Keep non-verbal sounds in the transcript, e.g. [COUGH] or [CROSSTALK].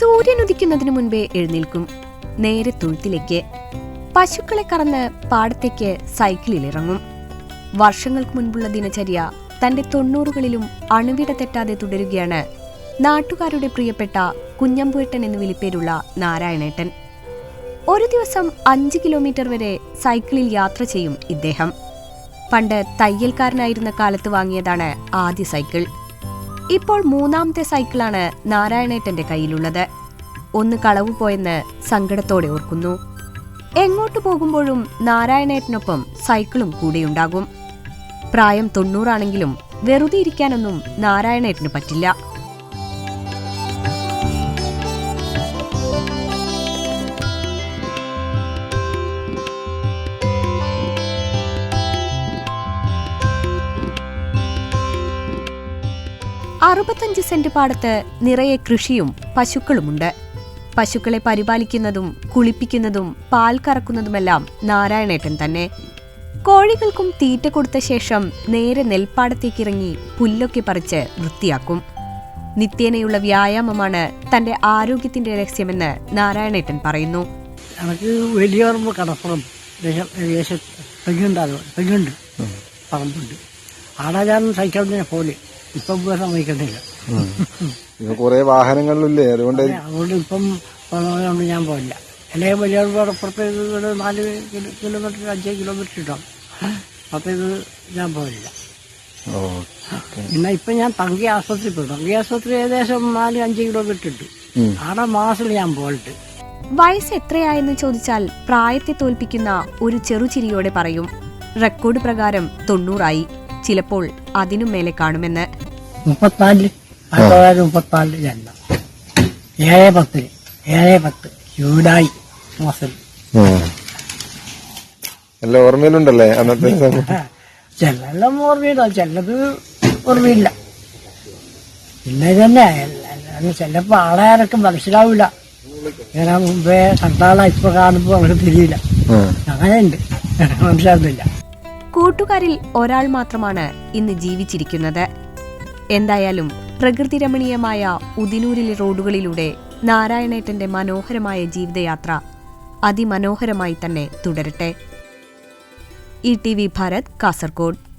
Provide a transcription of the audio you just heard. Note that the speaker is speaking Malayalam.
സൂര്യനുദിക്കുന്നതിനു മുൻപേ എഴുന്നേൽക്കും. നേരെ തൊഴുത്തിലേക്ക് പശുക്കളെ കറന്ന് പാടത്തേക്ക് സൈക്കിളിൽ ഇറങ്ങും. വർഷങ്ങൾക്ക് മുൻപുള്ള ദിനചര്യ തന്റെ തൊണ്ണൂറുകളിലും അണുവിട തെറ്റാതെ തുടരുകയാണ് നാട്ടുകാരുടെ പ്രിയപ്പെട്ട കുഞ്ഞമ്പുവേട്ടൻ എന്ന് വിളിപ്പേരുള്ള നാരായണേട്ടൻ. ഒരു ദിവസം അഞ്ച് കിലോമീറ്റർ വരെ സൈക്കിളിൽ യാത്ര ചെയ്യും ഇദ്ദേഹം. പണ്ട് തയ്യൽക്കാരനായിരുന്ന കാലത്ത് വാങ്ങിയതാണ് ആദ്യ സൈക്കിൾ. ഇപ്പോൾ മൂന്നാമത്തെ സൈക്കിളാണ് നാരായണേട്ടന്റെ കയ്യിലുള്ളത്. ഒന്ന് കളവു പോയെന്ന് സങ്കടത്തോടെ ഓർക്കുന്നു. എങ്ങോട്ട് പോകുമ്പോഴും നാരായണേട്ടനൊപ്പം സൈക്കിളും കൂടെയുണ്ടാകും. പ്രായം തൊണ്ണൂറാണെങ്കിലും വെറുതെ ഇരിക്കാനൊന്നും നാരായണേട്ടന് പറ്റില്ല. അറുപത്തഞ്ച് സെന്റ് പാടത്ത് നിറയെ കൃഷിയും പശുക്കളുമുണ്ട്. പശുക്കളെ പരിപാലിക്കുന്നതും കുളിപ്പിക്കുന്നതും പാൽ കറക്കുന്നതുമെല്ലാം നാരായണേട്ടൻ തന്നെ. കോഴികൾക്കും തീറ്റ കൊടുത്ത ശേഷം നേരെ നെൽപ്പാടത്തേക്കിറങ്ങി പുല്ലൊക്കെ പറിച്ച് വൃത്തിയാക്കും. നിത്യേനയുള്ള വ്യായാമമാണ് തന്റെ ആരോഗ്യത്തിന്റെ രഹസ്യമെന്ന് നാരായണേട്ടൻ പറയുന്നു. എനിക്ക് വലിയ കടപ്പുറം തെങ്ങുണ്ടാകും തെങ്ങുണ്ട് പറമ്പുണ്ട്. ആടെ ഞാൻ സൈക്കിളിനെ പോലെ ഇപ്പം സമ്മതിക്കണ്ടില്ല ഇപ്പൊ കുറെ വാഹനങ്ങളിലില്ലേ? അതുകൊണ്ട് അതുകൊണ്ട് ഇപ്പം പോകുന്നതുകൊണ്ട് ഞാൻ പോയില്ല അല്ലെങ്കിൽ വലിയ പുറത്ത് നാല് കിലോമീറ്റർ അഞ്ച് കിലോമീറ്റർ ഉണ്ടാവും അപ്പൊ ഇത് ഞാൻ പോയില്ല പിന്നെ ഇപ്പൊ ഞാൻ തങ്കി ആശുപത്രി പോയി. തങ്കി ആശുപത്രി ഏകദേശം നാല് അഞ്ച് കിലോമീറ്റർ ഉണ്ട് ഉം. ആടെ മാസത്തിൽ ഞാൻ പോയിട്ട്. വയസ്സ് എത്രയായെന്ന് ചോദിച്ചാൽ പ്രായത്തെ തോൽപ്പിക്കുന്ന ഒരു ചെറുചിരിയോടെ പറയും. റെക്കോർഡ് പ്രകാരം തൊണ്ണൂറായി. ചിലപ്പോൾ അതിനും മേലെ കാണുമെന്ന്. മുപ്പത്തിനാലിൽ ആയിരത്തി തൊള്ളായിരത്തി മുപ്പത്തിനാലിൽ ജന്മം. ഏഴ് പത്തിന് ഏഴ് പത്ത് ജൂലൈ മാസം. ഉം. എല്ലാം ഓർമ്മയിലുണ്ടല്ലേ അന്നത്തെ [LAUGHS] ചിലെല്ലാം ഓർമ്മയില്ല ചിലത് ഓർമ്മയില്ല. പിന്നെ തന്നെ ചിലപ്പോ ആളെ ആരൊക്കെ മനസ്സിലാവില്ല ഞാൻ മുമ്പേ കണ്ടാളെ ഇപ്പൊ കാണുമ്പോ അവർക്ക് തിരിയില്ല. അങ്ങനെയുണ്ട്. [LAUGHS] മനസ്സിലാവുന്നില്ല. കൂട്ടുകാരിൽ ഒരാൾ മാത്രമാണ് ഇന്ന് ജീവിച്ചിരിക്കുന്നത്. എന്തായാലും പ്രകൃതി രമണീയമായ ഉദിനൂരിലെ റോഡുകളിലൂടെ നാരായണേട്ടന്റെ മനോഹരമായ ജീവിതയാത്ര അതിമനോഹരമായി തന്നെ തുടരട്ടെ. E T V Bharat Kasaragod.